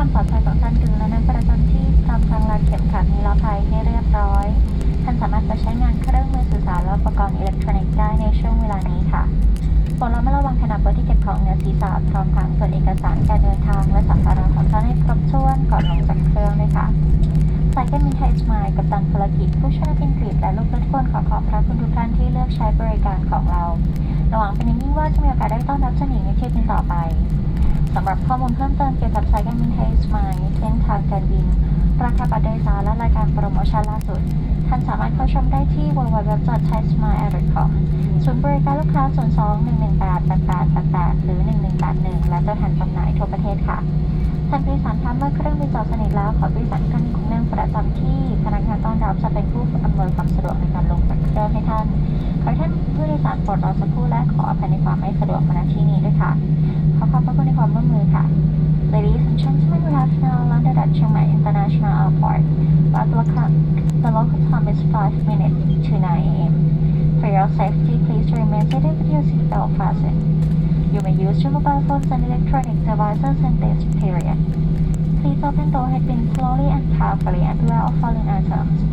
ความปลอดภัยของท่านดึงและนั่งประจำที่พร้อมทั้งรัดเข็มขัดนิรภัยให้เรียบร้อย ท่านสามารถไปใช้งานเครื่องมือสื่อสารและอุปกรณ์อิเล็กทรอนิกส์ได้ในช่วงเวลานี้ค่ะโปรดระมัดระวังขณะเปิดที่เก็บของเหนือศีรษะพร้อมทั้งตรวจเอกสารการเดินทางและสัมภาระของท่านให้ครบถ้วนก่อนลงจากเครื่องด้วยค่ะสายการบินไทยสมายกับตันภารกิจผู้ช่วยนักบินกรีกและลูกเรือทุกคนขอขอบพระคุณทุกท่านที่เลือกใช้บริการของเรา ระหวังเป็นอย่างยิ่งว่าจะมีโอกาสได้ต้อนรับเสน่ห์ในเที่ยวบินต่อไปสำหรับข้อมูลเพิ่มเติมเกี่ยวกับสายการบินไทยสมายเส้นทางการบิน ราคาบัตรโดยสารและรายการโปรโมชั่นล่าสุด ท่านสามารถเข้าชมได้ที่ www.thaismile.com ศูนย์บริการลูกค้า 02-118-8888 หรือ 1181 และตัวแทนจำหน่ายทั่วประเทศค่ะ ท่านผู้โดยสารคะเมื่อเครื่องบินจอดสนิทแล้ว ขอผู้โดยสารทุกท่านที่คงนั่งประจำที่พนักงานต้อนรับจะเป็นผู้อำนวยความสะดวกในการลงจากเครื่องให้ท่าน ขอท่านผู้โดยสารโปรดรอสักครู่และขออภัยในความไม่สะดวกมาณที่นี้ด้วยค่ะ ขอขอบพระคุณในความร่วมมือค่ะ Ladies and gentlemen, we have now landed at Chiang Mai International Airport. But the local, the local time is 5 minutes to 9 a.m. For your safety, please remain seated with your seatbelt fastened. You may use your mobile phones and electronic devices in this period. Please open door headbin slowly and carefully and beware of falling items.